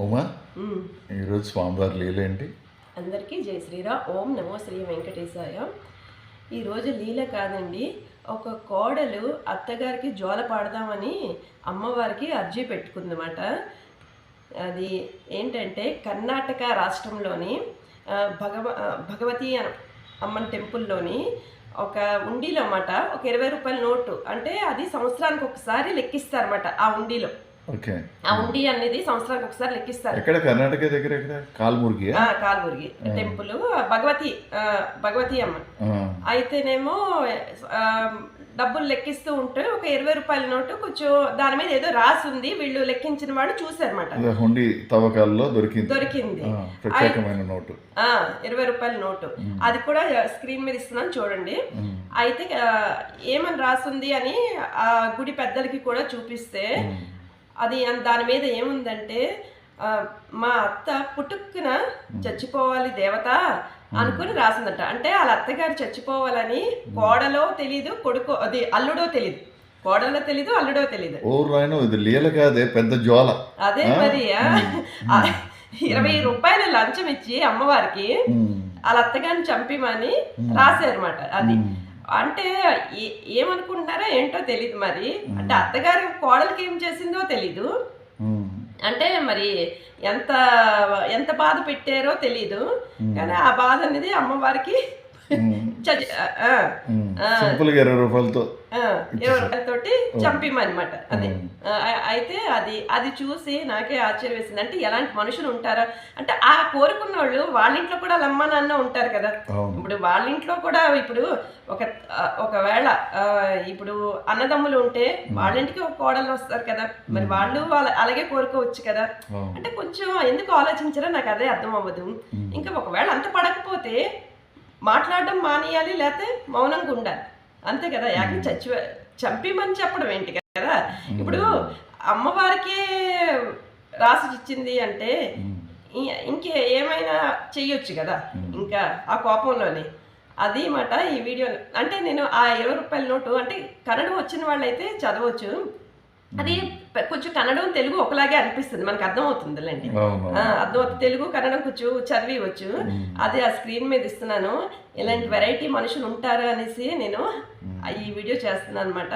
ఉమా. ఈరోజు స్వామివారి లీలేంటి? అందరికీ జై శ్రీరామ్. ఓం నమో శ్రీ వెంకటేశాయ. ఈరోజు లీల కాదండి ఒక కోడలు అత్తగారికి జోల పాడదామని అమ్మవారికి అర్జీ పెట్టుకుందన్నమాట. అది ఏంటంటే కర్ణాటక రాష్ట్రంలోని భగవ భగవతి అమ్మన్ టెంపుల్లోని ఒక ఉండీలో అన్నమాట. ఒక ఇరవై రూపాయల నోటు. అంటే అది సంవత్సరానికి ఒకసారి లెక్కిస్తారన్నమాట ఆ ఉండీలో. ఓకే. ఆ ఉండి అనేది సంవత్సరానికి ఒకసారి లెక్కిస్తారు. ఎక్కడ? కర్ణాటక దగ్గర ఎక్కడ? కాల్మురిగి ఆ, కాల్బుర్గి టెంపుల్ భగవతి భగవతి అమ్మ. అయితేనేమో డబ్బులు లెక్కిస్తూ ఉంటే ఒక ఇరవై రూపాయల నోటు కొంచెం దాని మీద ఏదో రాసి ఉంది. వీళ్ళు లెక్కించిన వాడు చూసారన్నమాట హుండి తవ్వకాల్లో దొరికింది. దొరికింది. ప్రత్యేకమైన నోటు. ఇరవై రూపాయల నోటు. అది కూడా స్క్రీన్ మీద ఇస్తున్నాను చూడండి. అయితే ఏమని రాసుంది అని ఆ గుడి పెద్దలకి కూడా చూపిస్తే అది దాని మీద ఏముందంటే మా అత్త పుట్టుక్కున చచ్చిపోవాలి దేవత అనుకుని రాసిందట. అంటే వాళ్ళ అత్తగారు చచ్చిపోవాలని కోడలో తెలీదు కొడుకో అది అల్లుడో తెలీదు. కోడలో తెలీదు అల్లుడో తెలీదు. ఓ ఇది లీల కాదే పెద్ద జ్వాల. అదే మరి ఇరవై రూపాయల లంచం ఇచ్చి అమ్మవారికి వాళ్ళ అత్తగారిని చంపిమని రాశారన్నమాట అది. అంటే ఏ- ఏమనుకుంటున్నారో ఏంటో తెలియదు మరి. అంటే అత్తగారు కోడలికి ఏం చేసిందో తెలీదు. అంటే మరి ఎంత ఎంత బాధ పెట్టారో తెలీదు. కానీ ఆ బాధ అనేది అమ్మవారికి ఉమ్. సింపుల్గా ఇరవై రూపాయలతో ఇరవై రూపాయలతోటి అది. అయితే అది అది చూసి నాకే ఆశ్చర్యం వేసింది అంటే ఎలాంటి మనుషులు ఉంటారా? అంటే ఆ కోరుకున్న వాళ్ళు వాళ్ళ ఇంట్లో కూడా వాళ్ళ అమ్మ నాన్న ఉంటారు కదా. ఇప్పుడు వాళ్ళ ఇంట్లో కూడా ఇప్పుడు ఒక ఒకవేళ ఆ, ఇప్పుడు అన్నదమ్ములు ఉంటే వాళ్ళ ఇంటికి ఒక కోడలు వస్తారు కదా. మరి వాళ్ళు వాళ్ళ అలాగే కోరుకోవచ్చు కదా. అంటే కొంచెం ఎందుకు ఆలోచించారో? నాకు అదే అర్థం అవ్వదు. ఇంకా ఒకవేళ అంత పడకపోతే మాట్లాడడం మానేయాలి లేకపోతే మౌనంగా ఉండాలి. అంతే కదా? యాకి చచ్చి చంపిమని చెప్పడం ఏంటి కదా? ఇప్పుడు అమ్మవారికే రాసి ఇచ్చింది అంటే ఇంకే ఏమైనా చెయ్యొచ్చు కదా? ఇంకా ఆ కోపంలోనే. అది మాట ఈ వీడియో అంటే నేను ఆ ఇరవై రూపాయల నోటు అంటే కన్నడం వచ్చిన వాళ్ళైతే చదవచ్చు. అది కొంచెం కన్నడం తెలుగు ఒకలాగే అనిపిస్తుంది. మనకు అర్థమవుతుందిలేండి. అర్థమవుతుంది తెలుగు కన్నడం కొంచెం చదివివచ్చు అది ఆ స్క్రీన్ మీద ఇస్తున్నాను. ఇలాంటి వెరైటీ మనుషులు ఉంటారు అనేసి నేను ఈ వీడియో చేస్తున్నాను అనమాట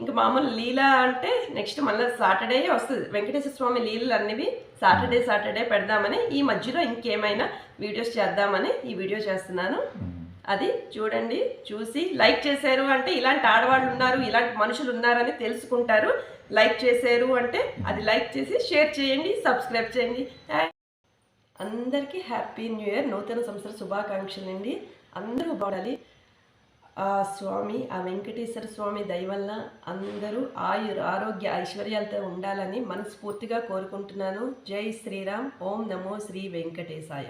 ఇంకా మామూలు లీల అంటే నెక్స్ట్ మళ్ళీ సాటర్డే వస్తుంది. వెంకటేశ్వర స్వామి లీలలు అనేవి సాటర్డే సాటర్డే పెడదామని ఈ మధ్యలో ఇంకేమైనా వీడియోస్ చేద్దామని ఈ వీడియో చేస్తున్నాను. అది చూడండి చూసి లైక్ చేశారు అంటే ఇలాంటి ఆడవాళ్ళు ఉన్నారు ఇలాంటి మనుషులు ఉన్నారని తెలుసుకుంటారు. లైక్ చేశారు అంటే అది లైక్ చేసి షేర్ చేయండి సబ్స్క్రైబ్ చేయండి. అందరికీ హ్యాపీ న్యూ ఇయర్ నూతన సంవత్సర శుభాకాంక్షలు అండి. అందరూ బాడాలి ఆ స్వామి ఆ వెంకటేశ్వర స్వామి దయ వల్ల అందరూ ఆయుర్ ఆరోగ్య ఐశ్వర్యాలతో ఉండాలని మనస్ఫూర్తిగా కోరుకుంటున్నాను. జై శ్రీరామ్ ఓం నమో శ్రీ వెంకటేశాయ.